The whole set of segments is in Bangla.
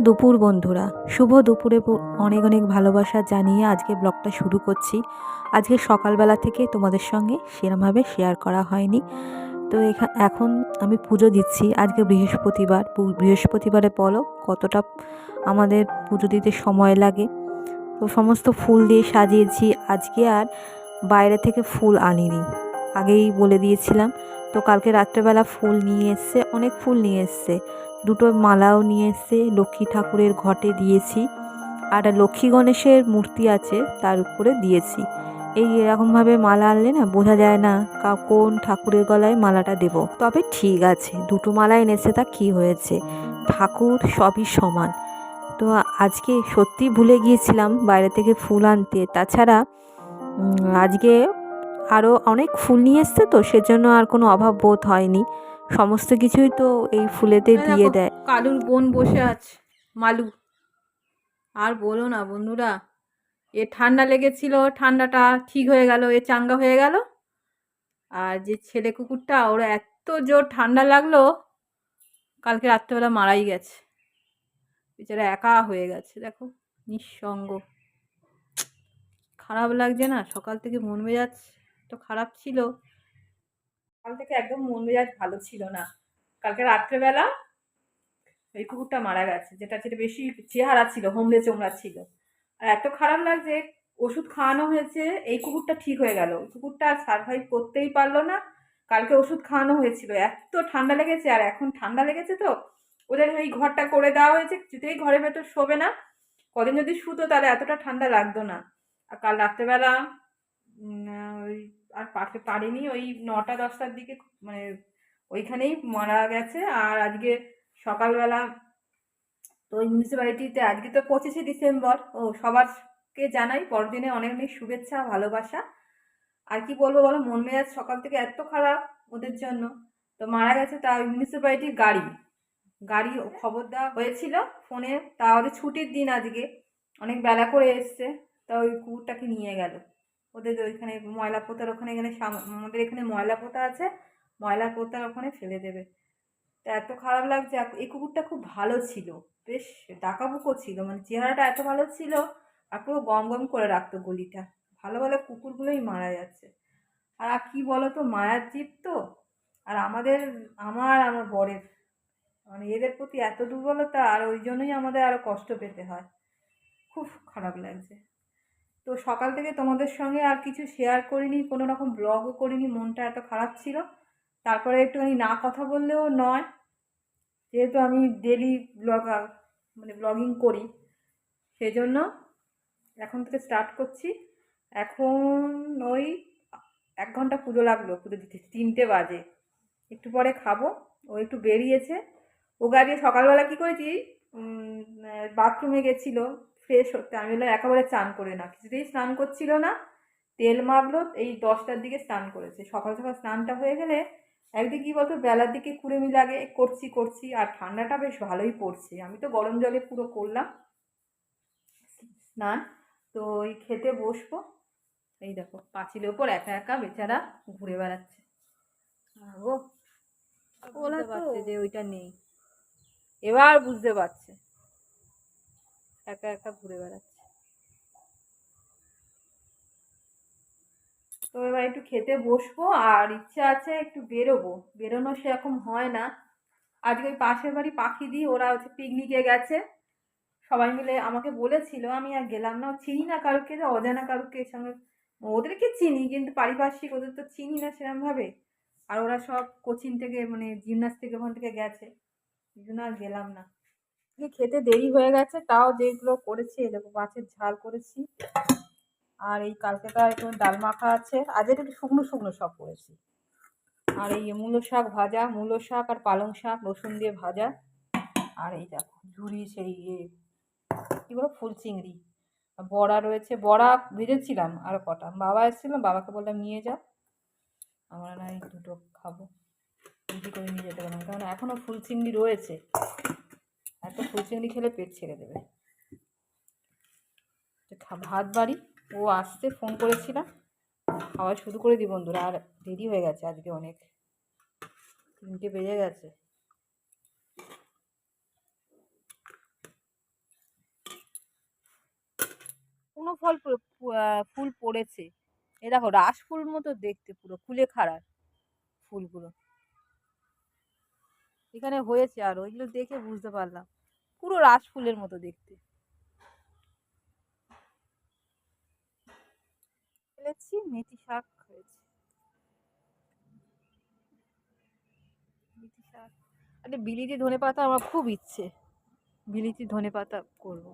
দুপুর বন্ধুরা। শুভ দুপুরে অনেক অনেক ভালোবাসা জানিয়ে আজকে ব্লগটা শুরু করছি। আজকে সকালবেলা থেকে তোমাদের সঙ্গে সেরমভাবে শেয়ার করা হয়নি। তো এখা- এখন আমি পুজো দিচ্ছি আজকে বৃহস্পতিবার। বৃহস্পতিবারে বলো কতটা আমাদের পুজো দিতে সময় লাগে। তো সমস্ত ফুল দিয়ে সাজিয়েছি। আজকে আর বাইরে থেকে ফুল আনিনি। আগেই বলে দিয়েছিলাম। তো কালকে রাত্রেবেলা ফুল নিয়ে এসছে, অনেক ফুল নিয়ে এসছে। দুটো মালাও নিয়ে এসে লক্ষ্মী ঠাকুরের ঘটে দিয়েছি। আর লক্ষ্মী গণেশের মূর্তি আছে, তার উপরে দিয়েছি। এই এরকমভাবে মালা আনলে না বোঝা যায় না কা- কোন ঠাকুরের গলায় মালাটা দেব। তবে ঠিক আছে, দুটো মালা এনেছে, তা কি হয়েছে? ঠাকুর সবই সমান। তো আজকে সত্যি ভুলে গিয়েছিলাম বাইরে থেকে ফুল আনতে। তাছাড়া আজকে আরও অনেক ফুল নিয়ে এসছে তো, সেজন্য আর কোনো অভাব বোধ হয়নি। সমস্ত কিছুই তো এই ফুলেতে দিয়ে দেয়। কালুর বোন বসে আছে মালু। আর বলো না বন্ধুরা এ ঠান্ডা লেগেছিল ঠান্ডাটা ঠিক হয়ে গেল এ চাঙ্গা হয়ে গেল। আর যে ছেলে কুকুরটা ওর এত জোর ঠান্ডা লাগল কালকে রাত্রেবেলা মারাই গেছে। বেচারা একা হয়ে গেছে দেখো নিঃসঙ্গ। খারাপ লাগছে না? সকাল থেকে মন মেজাজ তো খারাপ ছিল। কাল থেকে একদম মন মেজাজ ভালো ছিল না। কালকে রাত্রেবেলা এই কুকুরটা মারা গেছে, যেটা যেটা বেশি চেহারা ছিল হোমলে চোমড়া ছিল। আর এত খারাপ লাগছে, ওষুধ খাওয়ানো হয়েছে, এই কুকুরটা ঠিক হয়ে গেল। কুকুরটা আর সার্ভাইভ করতেই পারল না। কালকে ওষুধ খাওয়ানো হয়েছিল। এত ঠান্ডা লেগেছে, আর এখন ঠান্ডা লেগেছে তো, ওদের ওই ঘরটা করে দেওয়া হয়েছে, কিছুতেই ঘরের ভেতর শোবে না। কদিন যদি শুতো তাহলে এতটা ঠান্ডা লাগতো না। আর কাল রাত্রেবেলা ওই আর পারতে পারিনি ওই নটা দশটার দিকে মানে ওইখানেই মারা গেছে। আর আজকে সকালবেলা তো ওই মিউনিসিপ্যালিটিতে আজকে তো পঁচিশে ডিসেম্বর, ও সবারকে জানাই বড়দিনে অনেক অনেক শুভেচ্ছা, ভালোবাসা। আর কি বলব বলো, মন মেজাজ সকাল থেকে এত খারাপ ওদের জন্য। তো মারা গেছে তা ওই মিউনিসিপ্যালিটির গাড়ি। গাড়ি খবর দেওয়া হয়েছিল ফোনে, তা ওদের ছুটির দিন আজকে। অনেক বেলা করে এসছে, তা ওই কুকুরটাকে নিয়ে গেল। ওদের ওইখানে ময়লা পোতার ওখানে এখানে আমাদের এখানে ময়লা পোতা আছে, ময়লা পোতার ওখানে ফেলে দেবে। তা এত খারাপ লাগছে এই কুকুরটা খুব ভালো ছিল, বেশ ডাকাবুকো ছিল মানে চেহারাটা এত ভালো ছিল, আর পুরো গম গম করে রাখতো গলিটা। ভালো ভালো কুকুরগুলোই মারা যাচ্ছে। আর আর কি বলো তো মায়ার জীব তো, আর আমাদের, আমার আমার বরের। মানে এদের প্রতি এত দুর্বলতা, আর ওই জন্যই আমাদের আরও কষ্ট পেতে হয়। খুব খারাপ লাগছে। তো সকাল থেকে তোমাদের সঙ্গে আর কিছু শেয়ার করিনি, কোনো রকম ব্লগও করিনি, মনটা এত খারাপ ছিল। তারপরে একটুখানি না কথা বললেও নয়, যেহেতু আমি ডেলি ব্লগার মানে ব্লগিং করি, সেজন্য এখন থেকে স্টার্ট করছি। এখন ওই এক ঘণ্টা পুজো লাগল, পুজো দিতে, তিনটে বাজে। একটু পরে খাব, ও একটু বেরিয়েছে। ও গাড়ি সকালবেলা কী করেছি? বাথরুমে গেছিল। ফ্রেশ হতে। আমি বললাম একেবারে স্নান করে না। কিছুতেই স্নান করছিল না। তেল মাখলো এই দশটার দিকে স্নান করেছে। সকাল সকাল স্নানটা হয়ে গেলে একদিকে কী বলতো বেলার দিকে কুড়েমি লাগে করছি করছি আর ঠান্ডাটা বেশ ভালোই পড়ছে। আমি তো গরম জলে পুরো করলাম স্নান। তো ওই খেতে বসবো। এই দেখো পাঁচিলের ওপর একা একা বেচারা ঘুরে বেড়াচ্ছে। গো যে ওইটা নেই। এবার বুঝতে পারছে। একা একা ঘুরে বেড়াচ্ছে। তো এবার একটু খেতে বসবো, আর ইচ্ছা আছে একটু বেরোবো। বেরোনো সেরকম হয় না। আজকে ওই পাশের বাড়ি পাখি দিয়ে ওরা হচ্ছে পিকনিকে গেছে। সবাই মিলে আমাকে বলেছিল, আমি আর গেলাম না চিনি না কারোকে, অজানা কারোকে সঙ্গে ওদেরকে চিনি, কিন্তু পারিপার্শ্বিক ওদের তো চিনি না সেরকমভাবে। আর ওরা সব কোচিং থেকে মানে জিমনাস থেকে ওখান থেকে গেছে। এই জন্য আর গেলাম না। আজকে খেতে দেরি হয়ে গেছে, তাও যেগুলো করেছি দেখো মাছের ঝাল করেছি। আর এই কালকেকার একটু ডাল মাখা আছে, আজ একটু শুকনো শুকনো সব করেছি। আর এই মূলো শাক ভাজা, মূলো শাক আর পালং শাক, রসুন দিয়ে ভাজা। আর এই দেখো ঝুড়ি সেই ইয়ে কী বলো ফুল চিংড়ি বড়া রয়েছে, বড়া ভেজেছিলাম আর কটা। বাবা এসেছিলাম বাবাকে বললাম, নিয়ে যাও আমরা না এই দুটো খাব। করে নিয়ে যেতে পারলাম কারণ এখনও ফুল চিংড়ি রয়েছে। এত ফুলচিংড়ি খেলে পেট ছেড়ে দেবে। ভাত বাড়ি। ও আসতে ফোন করেছিলাম। খাওয়া শুরু করে দিই বন্ধুরা, আর দেরি হয়ে গেছে আজকে অনেক। তিনটে বেজে গেছে। কোনো ফল ফুল পড়েছে। এ দেখো, রাস ফুল মতো দেখতে পুরো ফুলে খাড়ার ফুলগুলো। এখানে হয়েছে আর ওইগুলো দেখে বুঝতে পারলাম। পুরো রাস ফুলের মতো দেখতে। ফেলেছি, মেথি শাক শাক। একটা বিলিতি ধনে পাতা আমার খুব ইচ্ছে। বিলিতি ধনে পাতা করব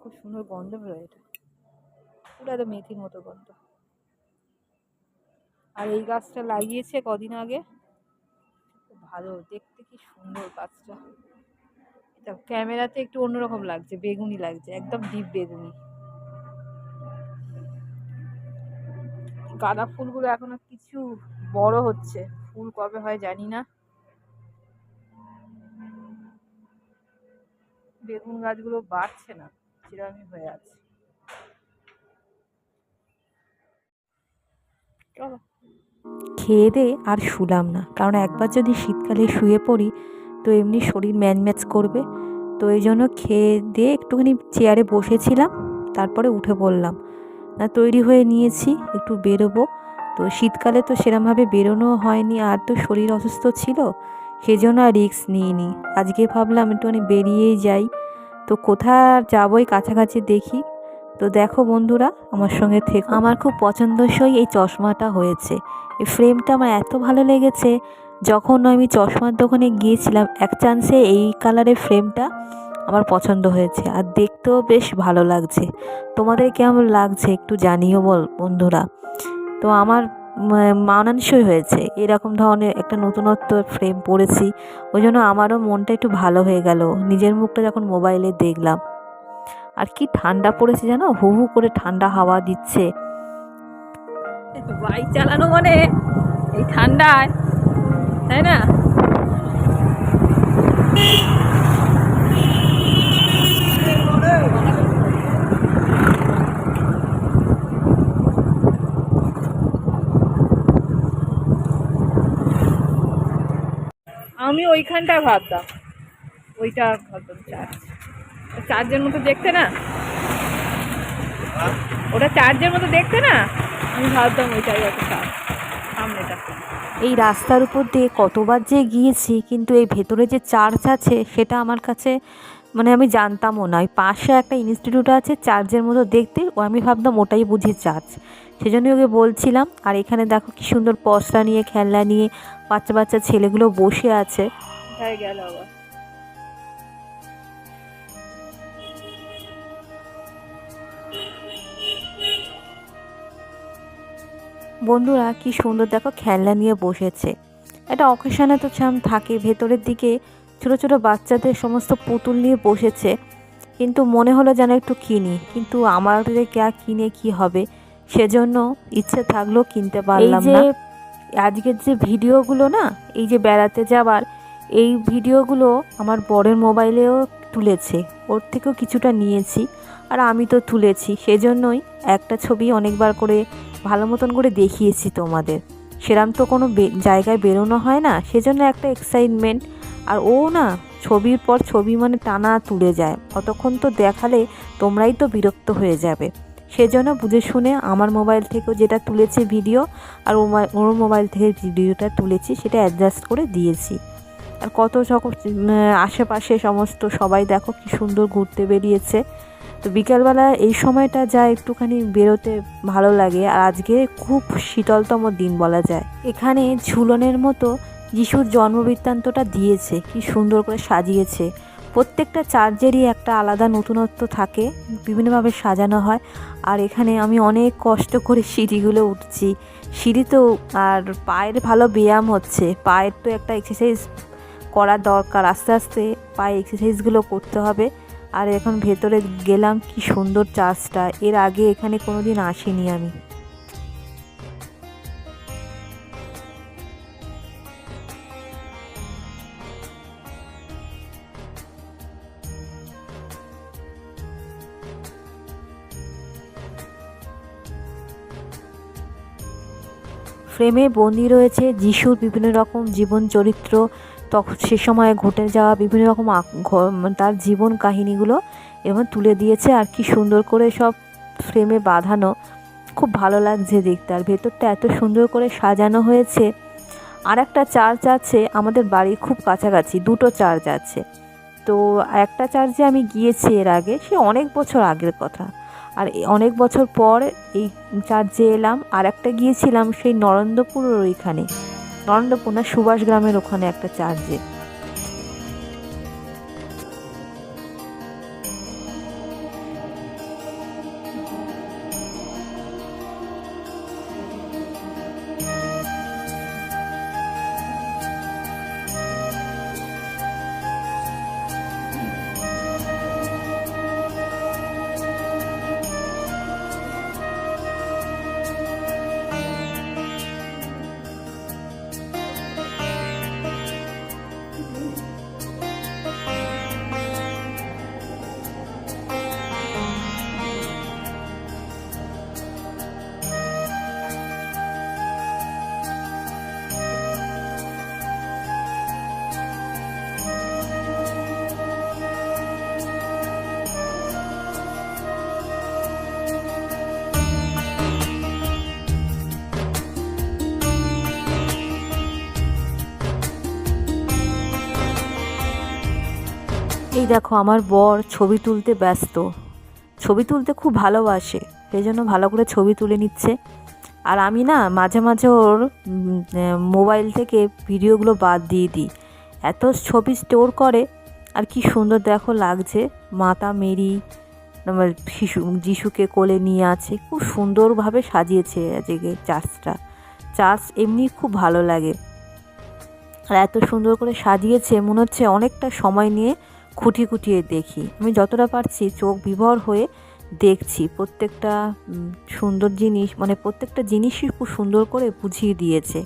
খুব সুন্দর গন্ধ বেরোয় এটা। পুরো একদম মেথির মতো গন্ধ। আর এই গাছটা লাগিয়েছে কদিন আগে? ভালো, দেখতে কি সুন্দর গাছটা। এটা ক্যামেরাতে একটু অন্যরকম লাগছে, বেগুনি লাগছে, একদম ডিপ বেগুনি। গাঁদা ফুলগুলো এখনও কিছু বড় হচ্ছে, ফুল কবে হয় জানি না। বেগুন গাছগুলো বাড়ছে না, সেরকমই হয়ে আছে। চলো। খেয়ে দে আর শুলাম না, কারণ একবার যদি শীতকালে শুয়ে পড়ি তো এমনি শরীর ম্যাচ করবে। তো এই জন্য খেয়ে দিয়ে একটুখানি চেয়ারে বসেছিলাম, তারপরে উঠে পড়লাম। না, তৈরি হয়ে নিয়েছি, একটু বেরোবো। তো শীতকালে তো সেরমভাবে বেরোনো হয়নি, আর তো শরীর অসুস্থ ছিল, সেজন্য আর রিস্ক নিইনি। আজকে ভাবলাম একটুখানি বেরিয়েই যাই। তো কোথায় যাবোই কাছাকাছি দেখি। তো দেখো বন্ধুরা, আমার সঙ্গে থেকে। আমার খুব পছন্দসই এই চশমাটা হয়েছে। এই ফ্রেমটা আমার এত ভালো লেগেছে যখন আমি চশমার দোকানে গিয়েছিলাম, এক চান্সে এই কালারের ফ্রেমটা আমার পছন্দ হয়েছে। আর দেখতেও বেশ ভালো লাগছে। তোমাদের কেমন লাগছে একটু জানিও বল বন্ধুরা। তো আমার মানানসই হয়েছে। এরকম ধরনের একটা নতুনত্ব ফ্রেম পড়েছি। ওই জন্য আমারও মনটা একটু ভালো হয়ে গেল। নিজের মুখটা যখন মোবাইলে দেখলাম। আর কি ঠান্ডা পড়েছে জানো? হু হু করে ঠান্ডা হাওয়া দিচ্ছে। বাইক চালানো মানে এই ঠান্ডায় তাই না? আমি ওইখানটা ভাবতাম। ওইটা ভাবতাম চার্জ চার্জের মতো দেখতে না? ওটা চার্জের মতো দেখতে না? আমি ভাবতাম ওইটাই একটা চার্জ এই রাস্তার উপর দিয়ে কতবার যে গিয়েছি, কিন্তু এই ভেতরে যে চার্চ আছে, সেটা আমার কাছে মানে আমি জানতামও না। ওই পাশে একটা ইনস্টিটিউট আছে চার্চের মতো দেখতে, ও আমি ভাবতাম ওটাই বুঝি চার্চ। সেজন্যই ওকে বলছিলাম, আর এখানে দেখো কি সুন্দর পসরা নিয়ে, খেলনা নিয়ে, বাচ্চা বাচ্চা ছেলেগুলো বসে আছে। গেল আবার। বন্ধুরা কি সুন্দর দেখো খেলনা নিয়ে বসেছে। এটা অকেশনে তো ছাম থাকে ভেতরের দিকে ছোট ছোট বাচ্চাদের সমস্ত পুতুল নিয়ে বসেছে। কিন্তু মনে হলো যেন একটু কিনি কিন্তু আমাদেরকে আর কিনে কি হবে? সেজন্য ইচ্ছে থাকলেও কিনতে পারলাম না। আজকের যে ভিডিওগুলো না এই যে বেড়াতে যাবার এই ভিডিওগুলো আমার বরের মোবাইলেও তুলেছে। ওর থেকেও কিছুটা নিয়েছি আর আমি তো তুলেছি। সেজন্যই একটা ছবি অনেকবার করে, ভালো মতন করে দেখিয়েছি তোমাদের। সেরম তো কোনো জায়গায় বেরোনো হয় না, সেজন্য একটা এক্সাইটমেন্ট আর ও না, ছবির পর ছবি মানে টানা তুলে যায়। অতক্ষণ তো দেখালে তোমরাই তো বিরক্ত হয়ে যাবে। সেজন্য বুঝে শুনে আমার মোবাইল থেকেও যেটা তুলেছে ভিডিও আর ওর মোবাইল থেকে ভিডিওটা তুলেছি, সেটা অ্যাডজাস্ট করে দিয়েছি। আর কত উম, আশেপাশে সমস্ত সবাই দেখো কি সুন্দর ঘুরতে বেরিয়েছে। তো বিকালবেলা এই সময়টা যা একটুখানি বেরোতে ভালো লাগে আর আজকে খুব শীতলতম দিন বলা যায়। এখানে ঝুলনের মতো যিশুর জন্মবৃত্তান্তটা দিয়েছে কি সুন্দর করে সাজিয়েছে। প্রত্যেকটা চার্জেরই একটা আলাদা নতুনত্ব থাকে বিভিন্নভাবে সাজানো হয়। আর এখানে আমি অনেক কষ্ট করে সিঁড়িগুলো উঠছি। সিঁড়িতেও আর পায়ের ভালো ব্যায়াম হচ্ছে। পায়ের তো একটা এক্সারসাইজ করা দরকার। আস্তে আস্তে পায়ে এক্সারসাইজগুলো করতে হবে। আর এখন ভেতরে গেলাম কি সুন্দর চার্চটা এর আগে এখানে কোনোদিন আসিনি আমি। ফ্রেমে বন্দি রয়েছে যিশুর বিভিন্ন রকম জীবন চরিত্র। তখন সে সময় ঘটে যাওয়া বিভিন্ন রকম তার জীবন কাহিনীগুলো এবং তুলে দিয়েছে আর কি সুন্দর করে সব ফ্রেমে বাঁধানো। খুব ভালো লাগছে দেখতে। আর ভেতরটা এত সুন্দর করে সাজানো হয়েছে। আর একটা চার্চ আছে আমাদের বাড়ির খুব কাছাকাছি, দুটো চার্চ আছে। তো একটা চার্চে আমি গিয়েছি এর আগে, সে অনেক বছর আগের কথা। আর অনেক বছর পর এই চার্চে এলাম। আর একটা গিয়েছিলাম সেই নরেন্দ্রপুরের ওইখানে। নরেন্দ্রপুর না সুভাষ গ্রামের ওখানে একটা চার্চে। এই দেখো, আমার বর ছবি তুলতে ব্যস্ত। ছবি তুলতে খুব ভালোবাসে, সেই জন্য ভালো করে ছবি তুলে নিচ্ছে। আর আমি না, মাঝে মাঝে ওর মোবাইল থেকে ভিডিওগুলো বাদ দিয়ে দিই। এত ছবি স্টোর করে, আর কি সুন্দর দেখো লাগছে। মাতা মেরি শিশু, যিশুকে কোলে নিয়ে আছে, খুব সুন্দরভাবে সাজিয়েছে আজকে চার্চটা চার্চ এমনি খুব ভালো লাগে। আর এত সুন্দর করে সাজিয়েছে, মনে হচ্ছে অনেকটা সময় নিয়ে খুঁটি খুঁটিয়ে দেখি। আমি যতটা পারছি চোখ বিভোর হয়ে দেখছি। প্রত্যেকটা সুন্দর জিনিস মানে প্রত্যেকটা জিনিসই খুব সুন্দর করে বুঝিয়ে দিয়েছে।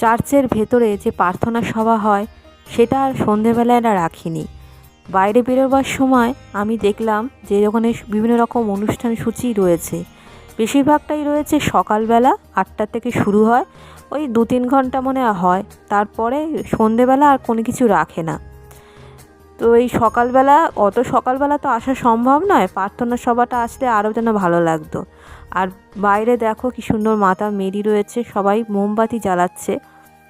চার্চের ভেতরে যে প্রার্থনা সভা হয়, সেটা আর সন্ধেবেলায় না রাখিনি। বাইরে বেরোবার সময় আমি দেখলাম যে ওখানে বিভিন্ন রকম অনুষ্ঠান সূচি রয়েছে। বেশিরভাগটাই রয়েছে সকালবেলা আটটা থেকে শুরু হয়। ওই দু তিন ঘণ্টা মনে হয়। তারপরে সন্ধেবেলা আর কোনো কিছু রাখে না। তো এই সকালবেলা, অত সকালবেলা তো আসা সম্ভব নয়। প্রার্থনা সভাটা আসলে আরও যেন ভালো লাগতো। আর বাইরে দেখো কি সুন্দর মাতা মেরি রয়েছে, সবাই মোমবাতি জ্বালাচ্ছে।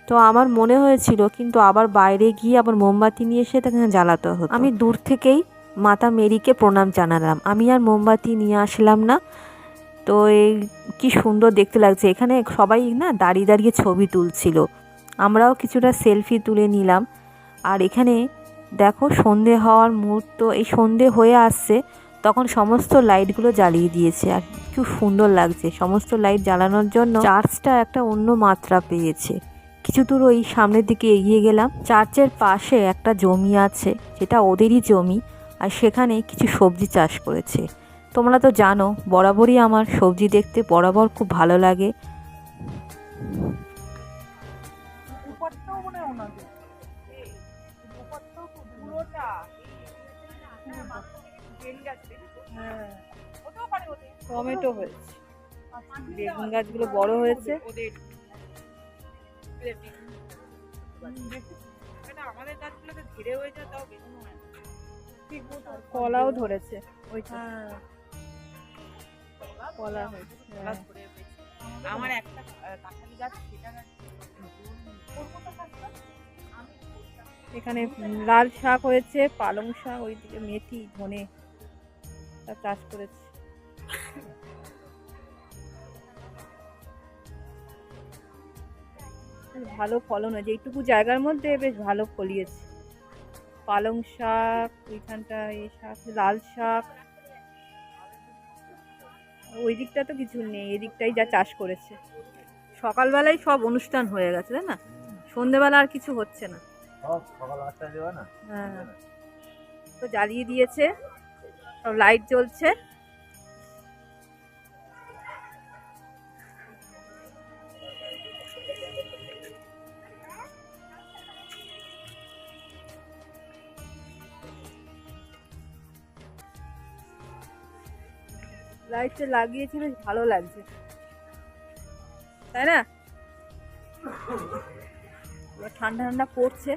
তো আমার মনে হয়েছিল, কিন্তু আবার বাইরে গিয়ে আবার মোমবাতি নিয়ে এসে তাকে জ্বালাতে হতো। আমি দূর থেকেই মাতা মেরিকে প্রণাম জানালাম। আমি আর মোমবাতি নিয়ে আসলাম না। তো এই কি সুন্দর দেখতে লাগছে। এখানে সবাই না দাঁড়িয়ে দাঁড়িয়ে ছবি তুলছিল। আমরাও কিছুটা সেলফি তুলে নিলাম। আর এখানে দেখো সন্ধে হওয়ার মুহূর্ত, এই সন্ধে হয়ে আসছে, তখন সমস্ত লাইটগুলো জ্বালিয়ে দিয়েছে। আর খুব সুন্দর লাগছে, সমস্ত লাইট জ্বালানোর জন্য চার্চটা একটা অন্য মাত্রা পেয়েছে। কিছু দূর ওই সামনের দিকে এগিয়ে গেলাম। চার্চের পাশে একটা জমি আছে, যেটা ওদেরই জমি। আর সেখানে কিছু সবজি চাষ করেছে। তোমরা তো জানো বরাবরই আমার সবজি দেখতে বরাবর খুব ভালো লাগে। মনে হয় হ্যাঁ টমেটো হয়েছে। বেগুন গাছগুলো বড় হয়েছে। আমাদের গাছগুলোতে ধীরে হয়ে যায় তাও বেগুন কলাও ধরেছে ওইটা। হ্যাঁ। কলা হয়েছে কলা হ্যাঁ। হয়েছে। আমার একটা কাঁঠালি গাছ সেটা গাছ এখানে লাল শাক হয়েছে পালং শাক ওইদিকে মেথি ধনে তা চাষ করেছে ভালো ফলন হয়েছে এইটুকু জায়গার মধ্যে বেশ ভালো ফলিয়েছে পালং শাক ওইখানটা এই শাক লাল শাক ওই দিকটা তো কিছু নেই এদিকটাই যা চাষ করেছে। সকালবেলায় সব অনুষ্ঠান হয়ে গেছে তাই না? সন্ধেবেলা আর কিছু হচ্ছে না। হ্যাঁ। তো জ্বালিয়ে দিয়েছে সব লাইট জ্বলছে। লাইটটা লাগিয়েছি, বেশ ভালো লাগছে। তাই না? ঠান্ডা ঠান্ডা পড়ছে।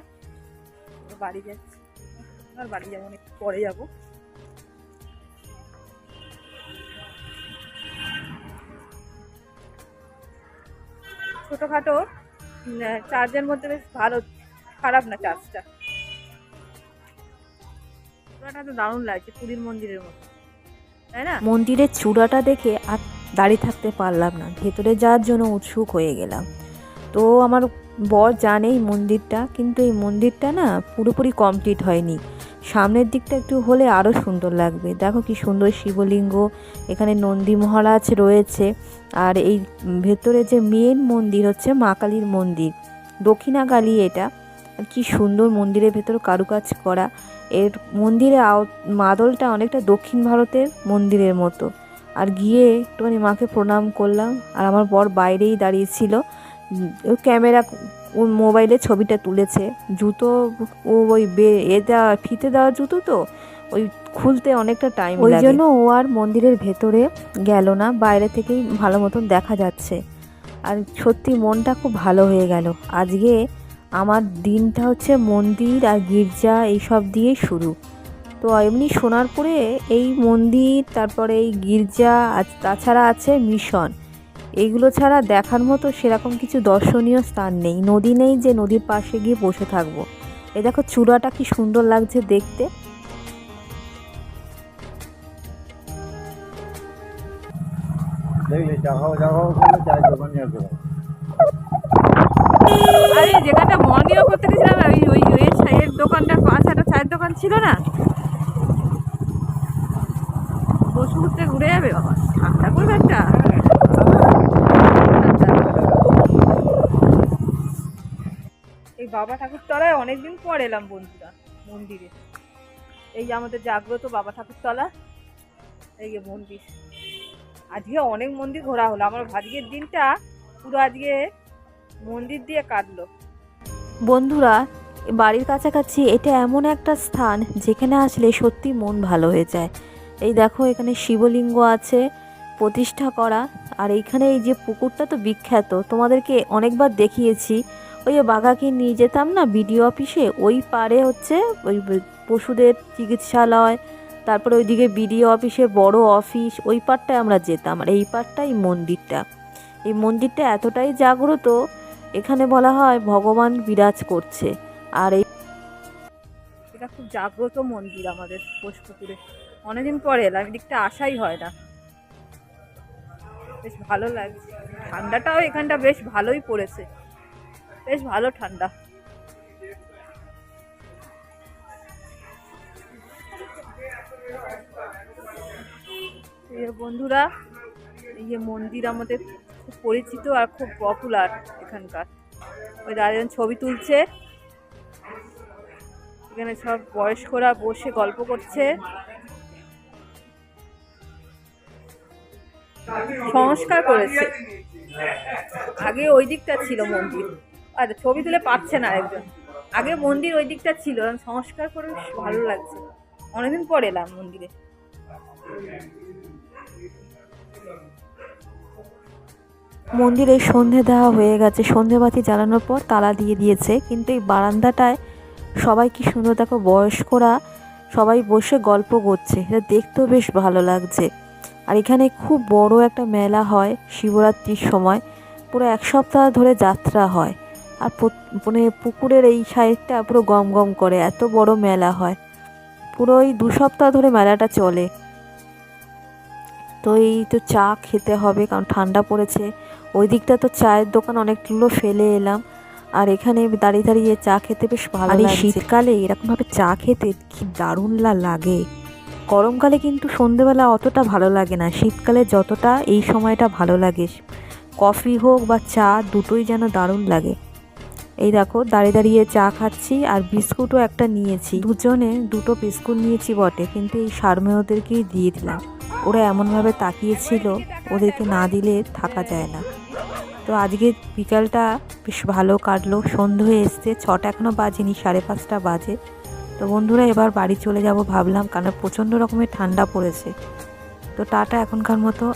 বাড়ি যাচ্ছি। আর বাড়ি যাব একটু পরে যাব। ছোটোখাটো চার্জের মধ্যে বেশ ভালো, খারাপ না চার্জটা। পুরোটা তো দারুণ লাগছে, পুরীর মন্দিরের মতো। না? মন্দিরের চূড়াটা দেখে আর দাঁড়িয়ে থাকতে পারলাম না। ভেতরে যাওয়ার জন্য উৎসুক হয়ে গেলাম। তো আমার বর জানে এই মন্দিরটা, কিন্তু এই মন্দিরটা না পুরোপুরি কমপ্লিট হয়নি। সামনের দিকটা একটু হলে আরও সুন্দর লাগবে। দেখো কি সুন্দর শিবলিঙ্গ, এখানে নন্দী মহারাজ রয়েছে। আর এই ভেতরে যে মেন মন্দির হচ্ছে মা কালীর মন্দির, দক্ষিণাকালী এটা। আর কি সুন্দর মন্দিরের ভেতর কারুকাজ করা। এর মন্দিরে আও- মাদলটা অনেকটা দক্ষিণ ভারতের মন্দিরের মতো। আর গিয়ে একটুখানি মাকে প্রণাম করলাম। আর আমার বর বাইরেই দাঁড়িয়েছিল ও ক্যামেরা ও মোবাইলে ছবিটা তুলেছে। জুতো ও ওই বে এ দেওয়া ফিতে দেওয়ার জুতো তো ওই খুলতে অনেকটা টাইম ওই জন্য ও আর মন্দিরের ভেতরে গেল না বাইরে থেকেই ভালো মতন দেখা যাচ্ছে। আর সত্যি মনটা খুব ভালো হয়ে গেল। আজকে আমার দিনটা হচ্ছে মন্দির আর গির্জা এইসব দিয়েই শুরু। তো এমনি সোনারপুরে এই মন্দির তারপরে এই গির্জা আর তাছাড়া আছে মিশন। এইগুলো ছাড়া দেখার মতো সেরকম কিছু দর্শনীয় স্থান নেই। নদী নেই যে নদীর পাশে গিয়ে বসে থাকব। এই দেখো চূড়াটা কি সুন্দর লাগছে দেখতে। আরে যেখানটা করতে গেছিলাম ওই ওই চায়ের দোকানটার পাশে একটা চায়ের দোকান ছিল না? ঘুরতে ঘুরে যাবে বাবা, ঠান্ডা করবে একটা। এই বাবা ঠাকুর তলায় অনেকদিন পর এলাম বন্ধুরা, মন্দিরে। এই আমাদের জাগ্রত বাবা ঠাকুর তলা, এই যে মন্দির। আজকে অনেক মন্দির ঘোরা হলো, আমার আজকের দিনটা পুরো আজকে মন্দির দিয়ে কাটলো। বন্ধুরা, বাড়ির কাছাকাছি এটা এমন একটা স্থান যেখানে আসলে সত্যি মন ভালো হয়ে যায়। এই দেখো, এখানে শিবলিঙ্গ আছে, প্রতিষ্ঠা করা, আর এইখানে এই যে পুকুরটা তো বিখ্যাত, তোমাদেরকে অনেকবার দেখিয়েছি। ওই বাঘাকে নিয়ে যেতাম না, বিডিও অফিসে, ওই পারে হচ্ছে ওই পশুদের চিকিৎসালয়, তারপরে ওইদিকে বিডিও অফিসে বড় অফিস, ওই পারটায় আমরা যেতাম, আর এই পারটাই মন্দিরটা। এই মন্দিরটা এতটাই জাগ্রত এখানে বলা হয় ভগবান বিরাজ করছে। আর এই এটা খুব জাগ্রত মন্দির আমাদের পোষপুকুরে অনেকদিন পরে এলাম এদিকটা আসাই হয় না। বেশ ভালো লাগছে। ঠান্ডাটাও এখানটা বেশ ভালোই পড়েছে। বেশ ভালো ঠান্ডা। বন্ধুরা, এই যে মন্দির আমাদের খুব পরিচিত আর খুব পপুলার এখানকার। ওই দাঁড়িয়ে ছবি তুলছে। এখানে সব বয়স্করা বসে গল্প করছে। সংস্কার করেছে। আগে ওই দিকটা ছিল মন্দির। আচ্ছা ছবি তুলে পাচ্ছে না একজন। আগে মন্দির ওই দিকটা ছিল। সংস্কার করে ভালো লাগছে। অনেকদিন পর এলাম মন্দিরে। মন্দিরে সন্ধে দেওয়া হয়ে গেছে। সন্ধেবাতি জ্বালানোর পর তালা দিয়ে দিয়েছে। কিন্তু এই বারান্দাটায় সবাই কি সুন্দর দেখো, বয়স্করা সবাই বসে গল্প করছে। এটা দেখতেও বেশ ভালো লাগছে। আর এখানে খুব বড় একটা মেলা হয় শিবরাত্রির সময়। পুরো এক সপ্তাহ ধরে যাত্রা হয়। আর মানে পুকুরের এই সাইডটা পুরো গম গম করে। এত বড় মেলা হয়। পুরো এই দু সপ্তাহ ধরে মেলাটা চলে। তো এই তো চা খেতে হবে, কারণ ঠান্ডা পড়েছে। ওই দিকটা তো চায়ের দোকান অনেকগুলো ফেলে এলাম। আর এখানে দাঁড়িয়ে দাঁড়িয়ে চা খেতে বেশ ভালো আর এই শীতকালে এরকমভাবে চা খেতে কি দারুণ লাগে। গরমকালে কিন্তু সন্ধেবেলা অতটা ভালো লাগে না। শীতকালে যতটা এই সময়টা ভালো লাগে। কফি হোক বা চা দুটোই যেন দারুণ লাগে। এই দেখো দাঁড়িয়ে দাঁড়িয়ে চা খাচ্ছি আর বিস্কুটও একটা নিয়েছি। দুজনে দুটো বিস্কুট নিয়েছি বটে কিন্তু এই সারমেয়দেরকেই দিয়ে দিলাম। ওরা এমনভাবে তাকিয়েছিল ওদেরকে না দিলে থাকা যায় না। তো আজকে বিকালটা বেশ ভালো কাটলো। সন্ধে হয়ে এসছে, ছটা এখনও বাজেনি, সাড়ে পাঁচটা বাজে। তো বন্ধুরা, এবার বাড়ি চলে যাব ভাবলাম, কারণ প্রচণ্ড রকমের ঠান্ডা পড়েছে। তো টাটা এখনকার মতো।